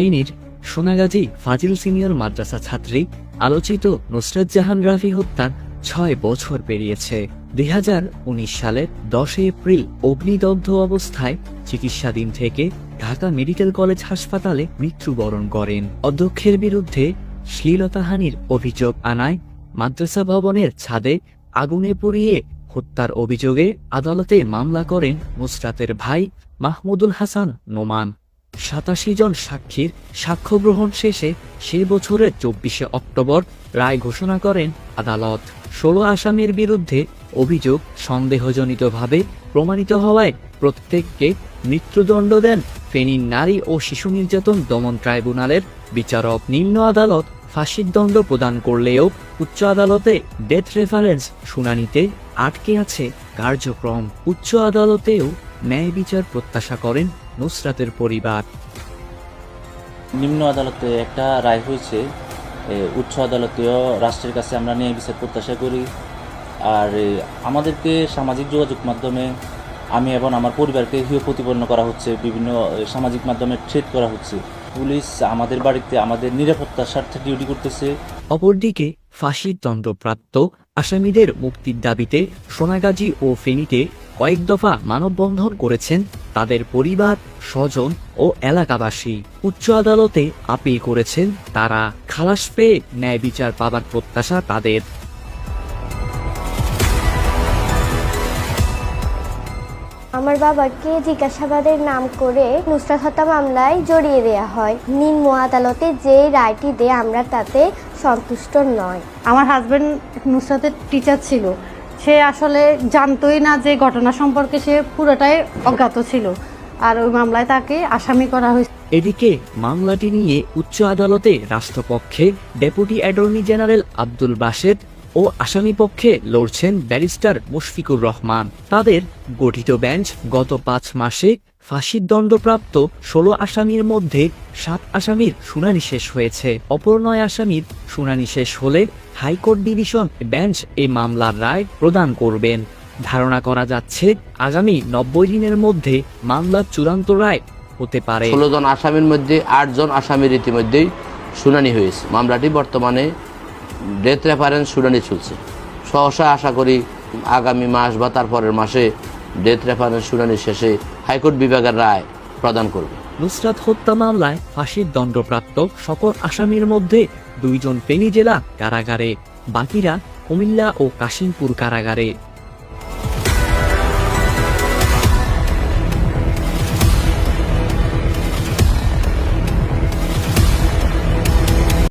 ফেনীর সোনাগাজী ফাজিল সিনিয়র মাদ্রাসা ছাত্রী আলোচিত নুসরাত জাহান রাফি হত্যার ছয় বছর পেরিয়েছে। দুই সালের দশই এপ্রিল অগ্নিদগ্ধ অবস্থায় চিকিৎসাধীন থেকে ঢাকা মেডিকেল কলেজ হাসপাতালে মৃত্যুবরণ করেন। অধ্যক্ষের বিরুদ্ধে শ্লীলতাহানির অভিযোগ আনায় মাদ্রাসা ভবনের ছাদে আগুনে পুড়িয়ে হত্যার অভিযোগে আদালতে মামলা করেন নুসরাতের ভাই মাহমুদুল হাসান নোমান। সাতাশি জন সাক্ষীর সাক্ষ্য গ্রহণ শেষে সেই বছরের চব্বিশে অক্টোবর রায় ঘোষণা করেন আদালত। ষোলো আসামির বিরুদ্ধে অভিযোগ সন্দেহজনিতভাবে প্রমাণিত হওয়ায় প্রত্যেককে মৃত্যুদণ্ড দেন ফেনীর নারী ও শিশু নির্যাতন দমন ট্রাইব্যুনালের বিচারক। নিম্ন আদালত ফাঁসির দণ্ড প্রদান করলেও উচ্চ আদালতে ডেথ রেফারেন্স শুনানিতে আটকে আছে কার্যক্রম। উচ্চ আদালতেও ন্যায় বিচার প্রত্যাশা করেন নুসরাতের পরিবার। নিম্ন আদালতে একটা রায় হয়েছে উচ্চ আদালতেও রাষ্ট্রের কাছে আমরা ন্যায় বিচার প্রত্যাশা করি। আর আমাদেরকে সামাজিক যোগাযোগ মাধ্যমে আমি এবং আমার পরিবারকে হিও প্রতিপন্ন করা হচ্ছে বিভিন্ন সামাজিক মাধ্যমে থ্রেট করা হচ্ছে। পুলিশ আমাদের বাড়িতে আমাদের নিরাপত্তার স্বার্থে ডিউটি করতেছে। অপরদিকে ফাঁসির দণ্ডপ্রাপ্ত আসামিদের মুক্তির দাবিতে সোনাগাজী ও ফেনীতে কয়েক দফা মানববন্ধন করেছেন তাদের পরিবার স্বজন ও এলাকাবাসী। উচ্চ আদালতে আপিল করেছেন তারা খালাস পেয়ে ন্যায় বিচার পাবার প্রত্যাশা তাদের। আমার বাবাকে জিজ্ঞাসাবাদের নাম করে নুসরাত হত্যা মামলায় জড়িয়ে দেওয়া হয়। নিম্ন আদালতে যে রায়টি দেয় আমরা তাতে সন্তুষ্ট নয়। আমার হাজবেন্ড নুসরাতের টিচার ছিল। সে আসলে জানতোই না যে ঘটনা সম্পর্কে সে পুরোটাই অজ্ঞাত ছিল। আর ওই মামলায় তাকে আসামি করা হয়েছে। এদিকে মামলাটি নিয়ে উচ্চ আদালতে রাষ্ট্রপক্ষে deputy attorney general Abdul Based ও আসামি পক্ষে লড়ছেন ব্যারিস্টার মুশফিকুর রহমান। তাদের গঠিত বেঞ্চ গত পাঁচ মাসে ফাঁসির দণ্ডপ্রাপ্ত ষোলো আসামির মধ্যে সাত আসামির শুনানি শেষ হয়েছে। অপর নয় আসামির শুনানি শেষ হলে হাইকোর্ট ডিভিশন বেঞ্চ এই মামলার রায় প্রদান করবেন। ধারণা করা যাচ্ছে, আগামী নব্বই দিনের মধ্যে মামলার চূড়ান্ত রায় হতে পারে। ষোলো জন আসামির মধ্যে আট জন আসামির ইতিমধ্যেই শুনানি হয়েছে। মামলাটি বর্তমানে ডেথ রেফারেন্স শুনানি চলছে। সহসা আশা করি আগামী মাস বা তারপরের মাসে ডেথ রেফারেন্স শুনানি শেষে হাইকোর্ট বিভাগের রায় প্রদান করবে। নুসরাত হত্যা মামলায় ফাঁসির দণ্ডপ্রাপ্ত সকল আসামির মধ্যে দুইজন ফেনী জেলা কারাগারে, বাকিরা কুমিল্লা ও কাশিমপুর কারাগারে।